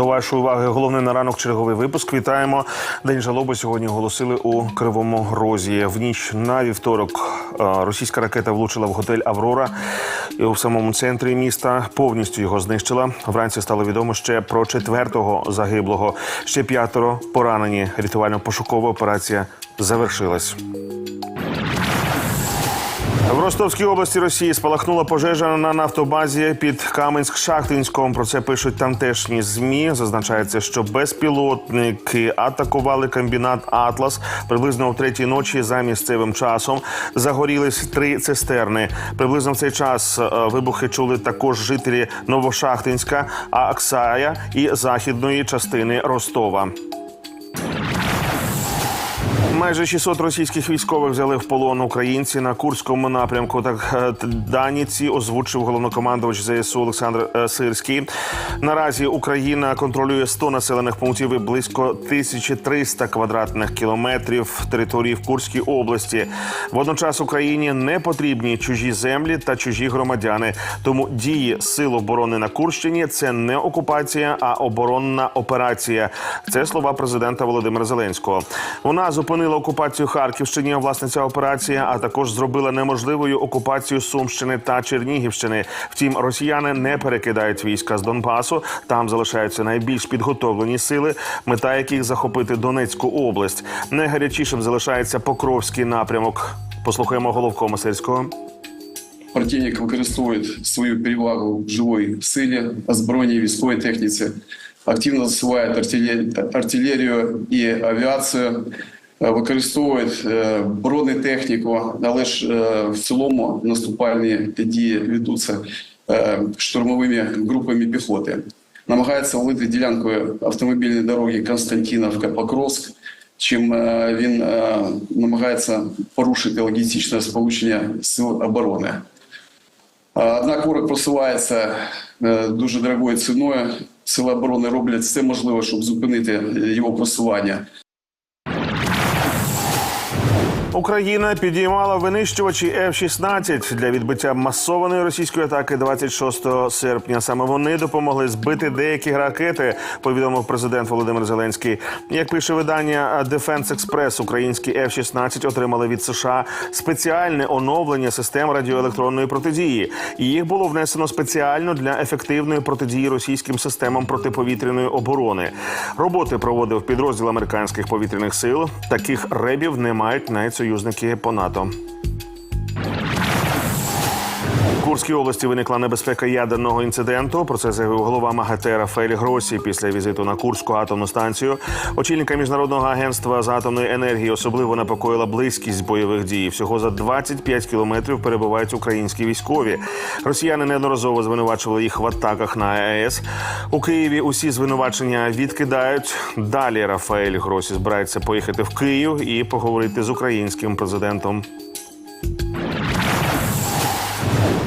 До вашої уваги головний на ранок черговий випуск. Вітаємо. День жалоби сьогодні оголосили у Кривому Розі. В ніч на вівторок е, російська ракета влучила в готель Аврора у самому центрі міста. Повністю його знищила. Вранці стало відомо ще про четвертого загиблого. Ще п'ятеро поранені. Рятувально-пошукова операція завершилась. В Ростовській області Росії спалахнула пожежа на нафтобазі під Каменськ-Шахтинськом. Про це пишуть тамтешні змі. Зазначається, що безпілотники атакували комбінат Атлас приблизно о третій ночі за місцевим часом. Загорілись три цистерни. Приблизно в цей час е, вибухи чули також жителі Новошахтинська, Аксая і західної частини Ростова. Майже 600 російських військових взяли в полон українці на Курському напрямку. Так е, дані ці озвучив головнокомандувач ЗСУ Олександр е, Сирський. Наразі Україна контролює 100 населених пунктів і близько 1300 квадратних кілометрів території в Курській області. Водночас Україні не потрібні чужі землі та чужі громадяни. Тому дії сил оборони на Курщині це не окупація, а оборонна операція. Це слова президента Володимира Зеленського. Вона зупинила окупацію Харківщини. Власне, ця операція, а також зробила неможливою окупацію Сумщини та Чернігівщини. Втім, росіяни не перекидають війська з Донбасу. Там залишаються найбільш підготовлені сили, мета яких захопити Донецьку область. Найгарячішим залишається Покровський напрямок. Послухаємо головкома Сирського. Противник використовує свою перевагу в живій силі, озброєнні військовій техніці, активно артиле- артилерію і авіацію, е, використовує е, бронетехніку, але ж е, в цілому наступальні дії ведуться штурмовими групами піхоти. Намагається влити ділянкою автомобільної дороги Константиновка-Покровськ, чим е, він намагається порушити логістичне сполучення сил оборони. Однак ворог просувається дуже дорогою ціною. Сили оборони роблять все можливе, щоб зупинити його просування. Україна підіймала винищувачі F-16 для відбиття масованої російської атаки 26 серпня. Саме вони допомогли збити деякі ракети. Повідомив президент Володимир Зеленський. Як пише видання Defense Express, українські F-16 отримали від США спеціальне оновлення систем радіоелектронної протидії. Їх було внесено спеціально для ефективної протидії російським системам протиповітряної оборони. Роботи проводив підрозділ американських повітряних сил. Таких ребів не мають навіть союзники по НАТО. Курській області виникла небезпека ядерного інциденту. Про це заявив голова МАГАТЕ Рафаель Гросі після візиту на Курську атомну станцію. Очільника міжнародного агентства з атомної енергії особливо непокоїла близькість бойових дій. Всього за 25 кілометрів перебувають українські військові. Росіяни неодноразово звинувачували їх в атаках на АЕС. У Києві усі звинувачення відкидають. Далі Рафаель Гросі збирається поїхати в Київ і поговорити з українським президентом.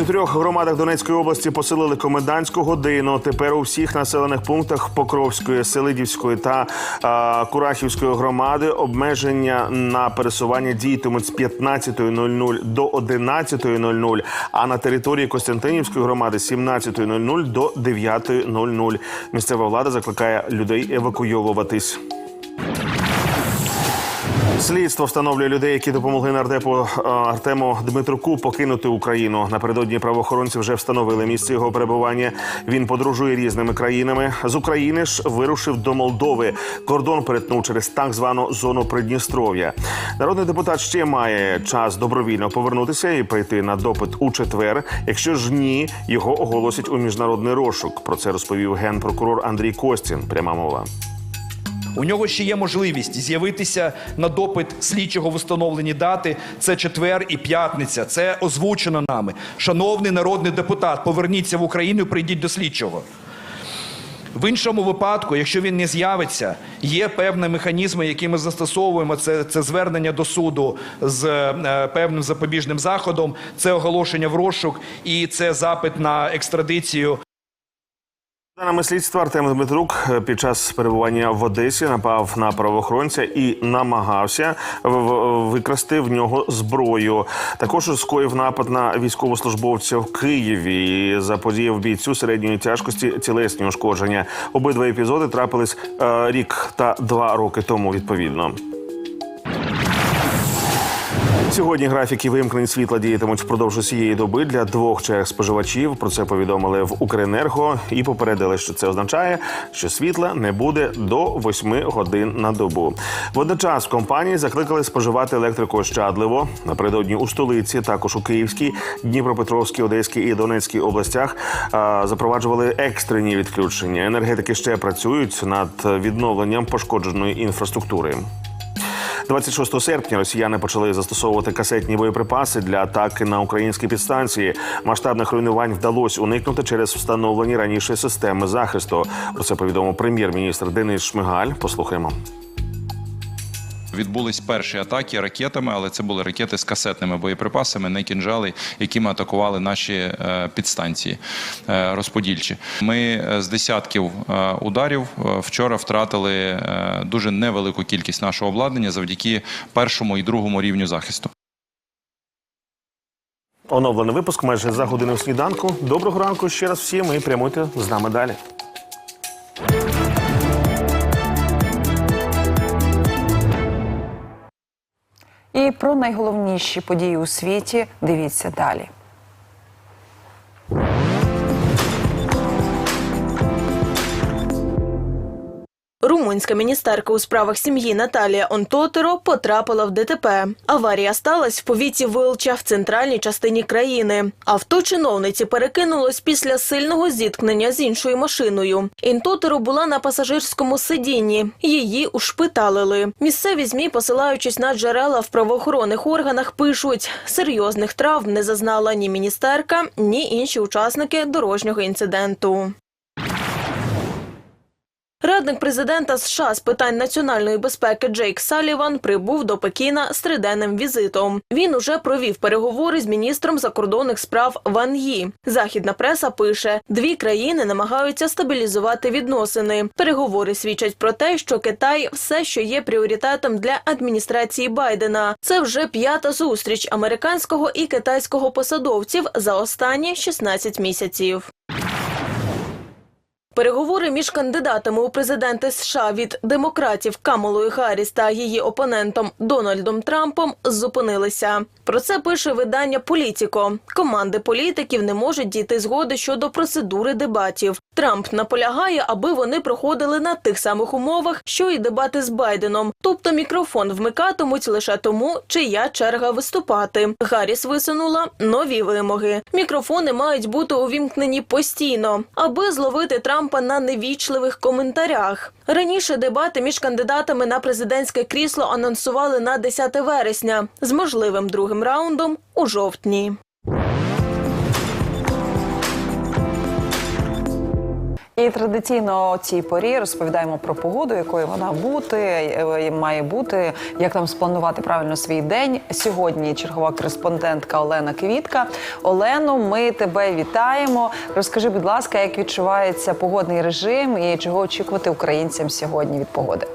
Чотирьох громадах Донецької області посилили комендантську годину. Тепер у всіх населених пунктах Покровської, Селидівської та е, Курахівської громади обмеження на пересування діятимуть з 15.00 до 11.00, а на території Костянтинівської громади з 17.00 до 9.00. Місцева влада закликає людей евакуйовуватись. Слідство встановлює людей, які допомогли нардепу е, Артему Дмитруку покинути Україну. Напередодні правоохоронці вже встановили місце його перебування. Він подорожує різними країнами. З України ж вирушив до Молдови. Кордон перетнув через так звану зону Придністров'я. Народний депутат ще має час добровільно повернутися і прийти на допит у четвер. Якщо ж ні, його оголосять у міжнародний розшук. Про це розповів генпрокурор Андрій Костін. Пряма мова. У нього ще є можливість з'явитися на допит слідчого в установлені дати. Це четвер і п'ятниця. Це озвучено нами. Шановний народний депутат, поверніться в Україну, і прийдіть до слідчого. В іншому випадку, якщо він не з'явиться, є певні механізми, які ми застосовуємо. Це, це звернення до суду з е, певним запобіжним заходом, це оголошення в розшук і це запит на екстрадицію За даними слідства, Артем Дмитрук е, під час перебування в Одесі напав на правоохоронця і намагався викрасти в нього зброю. Також скоїв напад на військовослужбовця в Києві. і Заподіяв бійцю середньої тяжкості тілесні ушкодження. Обидва епізоди трапились е, рік та два роки тому. Відповідно. Сьогодні графіки вимкнень світла діятимуть впродовж усієї доби для двох черг споживачів. Про це повідомили в Укренерго і попередили, що це означає, що світла не буде до 8 годин на добу. Водночас компанії закликали споживати електрику ощадливо. Напередодні у столиці, також у Київській, Дніпропетровській, Одеській і Донецькій областях запроваджували екстрені відключення. Енергетики ще працюють над відновленням пошкодженої інфраструктури. 26 серпня росіяни почали застосовувати касетні боєприпаси для атаки на українські підстанції. Масштабних руйнувань вдалося уникнути через встановлені раніше системи захисту. Про це повідомив прем'єр-міністр Денис Шмигаль. Послухаємо. Відбулись перші атаки ракетами, але це були ракети з касетними боєприпасами, не кінжали, якими атакували наші е, підстанції е, розподільчі. Ми е, з десятків ударів вчора втратили дуже невелику кількість нашого обладнання завдяки першому і другому рівню захисту. Оновлений випуск майже за годину сніданку. Доброго ранку ще раз всім і прямуйте з нами далі. І про найголовніші події у світі дивіться далі. Румунська міністерка у справах сім'ї Наталія Онтотеро потрапила в ДТП. Аварія сталася в повіті Вилча в центральній частині країни. Авто чиновниці перекинулось після сильного зіткнення з іншою машиною. Інтотеро була на пасажирському сидінні. Її ушпиталили. Місцеві змі, посилаючись на джерела в правоохоронних органах, пишуть: серйозних травм не зазнала ні міністерка, ні інші учасники дорожнього інциденту. Радник президента США з питань національної безпеки Джейк Саліван прибув до Пекіна з триденним візитом. Він уже провів переговори з міністром закордонних справ Ван Ї. Західна преса пише: дві країни намагаються стабілізувати відносини. Переговори свідчать про те, що Китай все, що є пріоритетом для адміністрації Байдена. Це вже п'ята зустріч американського і китайського посадовців за останні 16 місяців. Переговори між кандидатами у президенти США від демократів Камалою Гарріс та її опонентом Дональдом Трампом зупинилися. Про це пише видання Політіко. Команди політиків не можуть дійти згоди щодо процедури дебатів. Трамп наполягає, аби вони проходили на тих самих умовах, що і дебати з Байденом. Тобто мікрофон вмикатимуть лише тому, чия черга виступати. Гарріс висунула нові вимоги. Мікрофони мають бути увімкнені постійно, аби зловити Трампа на невічливих коментарях. Раніше дебати між кандидатами на президентське крісло анонсували на 10 вересня з можливим другим раундом у жовтні. І традиційно о цій порі розповідаємо про погоду, якою вона бути е, має бути, як там спланувати правильно свій день. Сьогодні чергова кореспондентка Олена Квітка. Олено, ми тебе вітаємо. Розкажи, будь ласка, як відчувається погодний режим і чого очікувати українцям сьогодні від погоди?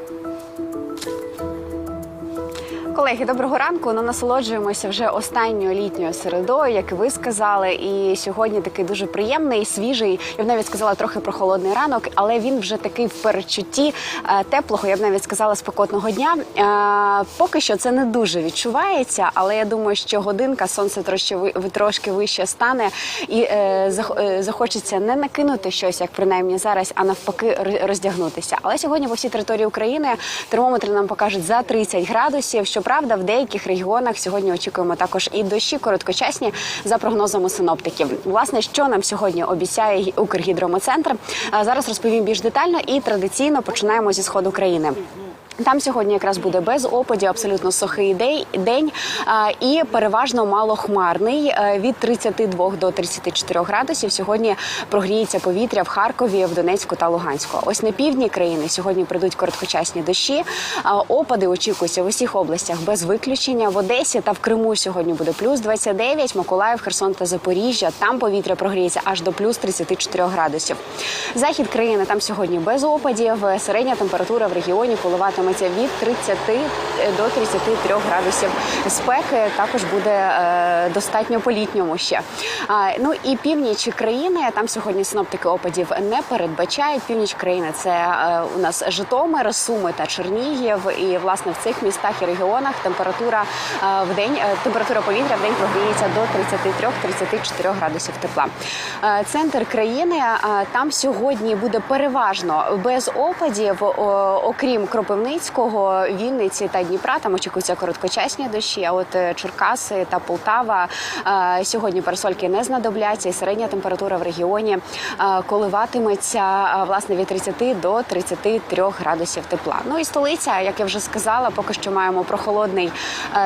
Колеги, доброго ранку. Ну, насолоджуємося вже останньою літньою середою, як ви сказали. І сьогодні такий дуже приємний, свіжий. Я б навіть сказала трохи про холодний ранок, але він вже такий в передчутті е, теплого, я б навіть сказала, спекотного дня. Е, поки що це не дуже відчувається, але я думаю, що годинка сонце трошки трошки вище стане, і е, захочеться не накинути щось, як принаймні зараз, а навпаки роздягнутися. Але сьогодні по всій території України термометри нам покажуть за 30 градусів. Щоправда, в деяких регіонах сьогодні очікуємо також і дощі короткочасні за прогнозами синоптиків. Власне, що нам сьогодні обіцяє Укргідромоцентр, зараз розповім більш детально і традиційно починаємо зі сходу країни. Там сьогодні якраз буде без опадів, абсолютно сухий день і переважно малохмарний е, від 32 до 34 градусів. Сьогодні прогріється повітря в Харкові, в Донецьку та Луганську. Ось на півдні країни сьогодні прийдуть короткочасні дощі. Опади очікуються в усіх областях без виключення. В Одесі та в Криму сьогодні буде плюс 29, Миколаїв, Херсон та Запоріжжя. Там повітря прогріється аж до плюс 34 градусів. Захід країни там сьогодні без опадів. Середня температура в регіоні коливатиметься від 30 до 33 градусів спеки. Також буде е, достатньо по літньому ще. Ну і північ країни там сьогодні синоптики опадів не передбачають. Північ країни це е, у нас Житомир, Суми та Чернігів. І власне в цих містах і регіонах температура е, в день е, температура повітря в день прогріється до 33-34 градусів тепла. Е, Центр країни е, там сьогодні буде переважно без опадів, окрім Кропивницького, Вінниці та Дніпра. Там очікуються короткочасні дощі. А от е, Черкаси та Полтава е, сьогодні парасольки не знадобляться, і середня температура в регіоні е, коливатиметься власне від 30 до 33 градусів тепла. Ну і столиця, як я вже сказала, поки що маємо прохолодний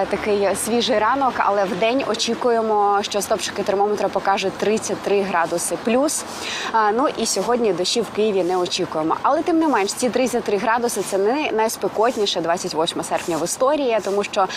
такий свіжий ранок, але в день очікуємо, що стопчики термометра покажуть 33 градуси плюс. Ну і сьогодні дощі в Києві не очікуємо. Але тим не менш, ці 33 градуси це не найспекотніше 28 серпня в історії, тому що е,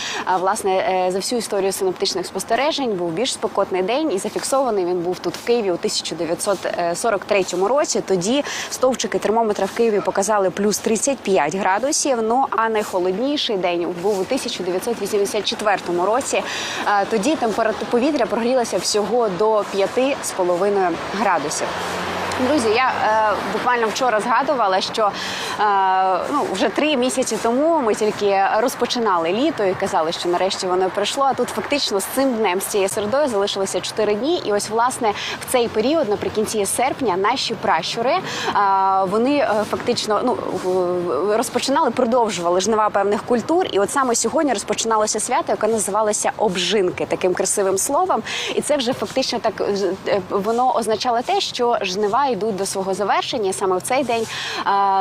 власне е, за всю історію синоптичних спостережень був більш спекотний день, і зафіксований він був тут в Києві у 1943 році. Тоді стовпчики термометра в Києві показали плюс 35 градусів. Ну а найхолодніший день був у 1984 році. Е, Тоді температура повітря прогрілася всього до 5,5 градусів. Друзі, я е, буквально вчора згадувала, що е, ну вже три місяці тому ми тільки розпочинали літо і казали, що нарешті воно прийшло. А тут фактично з цим днем, з цією середою, залишилося чотири дні. І ось власне в цей період, наприкінці серпня, наші пращури е, вони е, фактично ну розпочинали, продовжували жнива певних культур. І от саме сьогодні розпочиналося свято, яке називалося обжинки, таким красивим словом. І це вже фактично так е, воно означало те, що жнива йдуть до свого завершення. Саме в цей день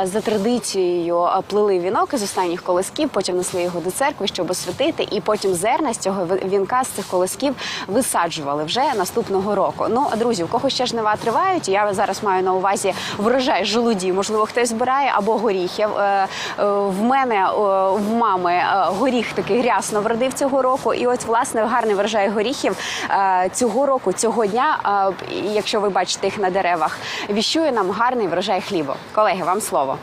за традицією а, плели вінок із останніх колисків, потім несли його до церкви, щоб освятити, і потім зерна з цього вінка з цих колисків висаджували вже наступного року. Ну, друзі, у кого ще жнива тривають, я зараз маю на увазі врожай желуді. Можливо, хтось збирає або горіхів. Е, е, В мене е, в мами горіх такий грясно вродив цього року. І от власне гарний врожай горіхів цього року, цього дня, якщо ви бачите їх на деревах, віщує нам гарний врожай хлібу. Колеги, вам слово.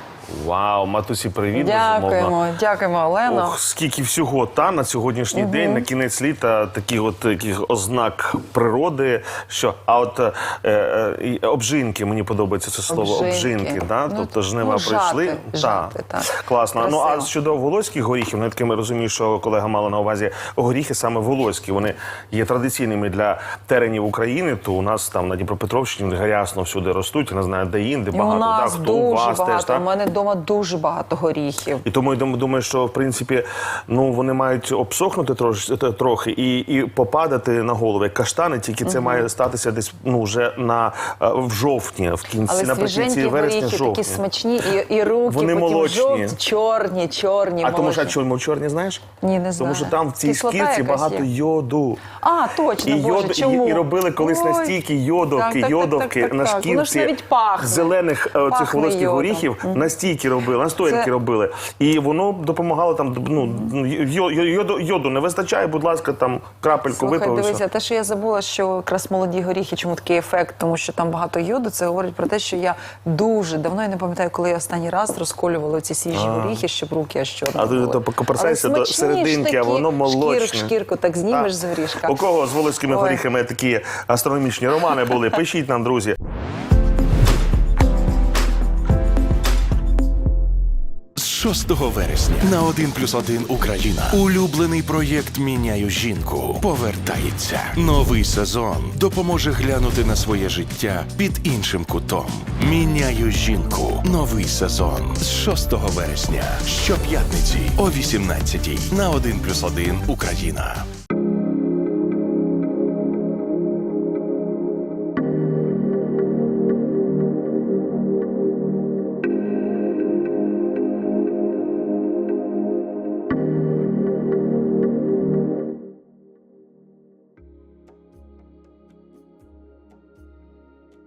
Вау, матусі, привіт. Дякуємо, безумовно. дякуємо, Олено. Ох, скільки всього та на сьогоднішній день, на кінець літа, таких от таких ознак природи. Що а от е, е, обжинки мені подобається це слово Обжинки. обжинки. да? Ну, тобто жнива ну, жати, прийшли. жати, так. класно. Ну а щодо волоських горіхів, ну я таки розумію, що колега мала на увазі горіхи саме волоські. Вони є традиційними для теренів України. То у нас там на Дніпропетровщині гарясно всюди ростуть. Я не знаю, де інде багато. у нас да, хто у дуже вас багато. теж так? Вдома дуже багато горіхів. І тому я думаю, що в принципі ну вони мають обсохнути трош, трохи і, і попадати на голову як каштани, тільки це має статися десь ну вже на е, в жовтні, в кінці Але наприкінці вересня, горіхи жовтні. такі смачні, і, і руки Вони потім молочні. жовті, чорні, чорні, А тому що чому чорні, знаєш? Ні, не знаю. Тому що там в цій шкірці багато є? йоду. А, точно, І, Боже, йод, чому? і, і робили колись Ой. настільки йодовки, Так, так, йодовки так, так, на так. Ж шкірці навіть пахне. зелених е, цих волоських горіхів, настільки робили, настоянки Це- робили. І воно допомагало там, ну, йо- йо- йоду, йоду не вистачає, будь ласка, там крапельку Слухай, випив. дивися, те, що я забула, що якраз молоді горіхи, чому такий ефект, тому що там багато йоду, це говорить про те, що я дуже давно, я не пам'ятаю, коли я останній раз розколювала ці свіжі горіхи, щоб руки аж чорні А ти то покопирсайся до серединки, а воно молочне. Шкір, шкірку так знімеш з горішка. У кого з волоськими Ой. горіхами такі астрономічні романи були? Пишіть нам, друзі. 6 вересня на 1 плюс 1 Україна. Улюблений проєкт Міняю жінку повертається. Новий сезон допоможе глянути на своє життя під іншим кутом. Міняю жінку. Новий сезон з 6 вересня. Щоп'ятниці о 18 на 1 плюс 1 Україна.